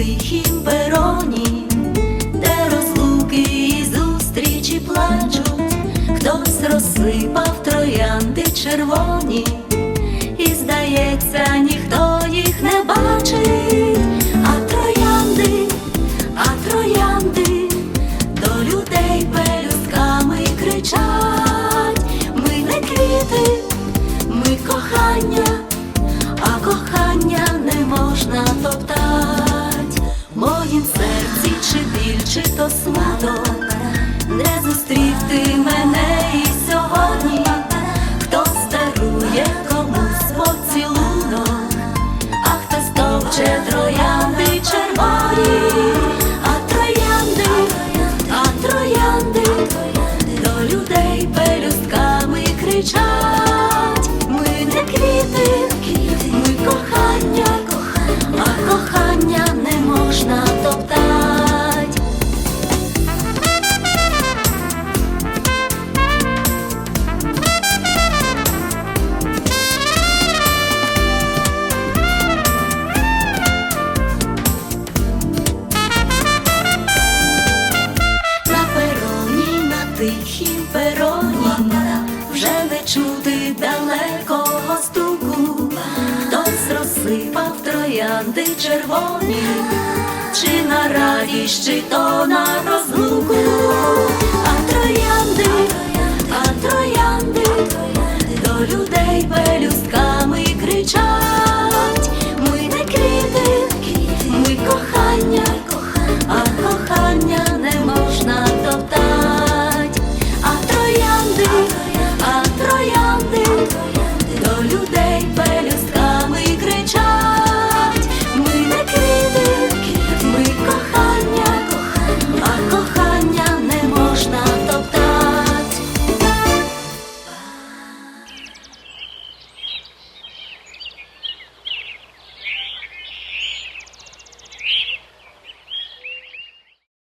тихім пероні, де розлуки і зустрічі плачуть, хтось розсипав троянди червоні, і здається, ніхто їх не бачить, а троянди, а троянди до людей пелюстками кричать, ми не квіти, ми кохання, а кохання не можна топтати. Ти мене і сьогодні, хто старує комусь поцілунок, а хтось товче троянди червоні, а троянди, а троянди до людей пелюстками кричать. Ми не квіти, ми кохання, а кохання не можна топтать. Тихім пероні, вже не чути далекого стуку, хтось розсипав троянди червоні, чи на радість, чи то на.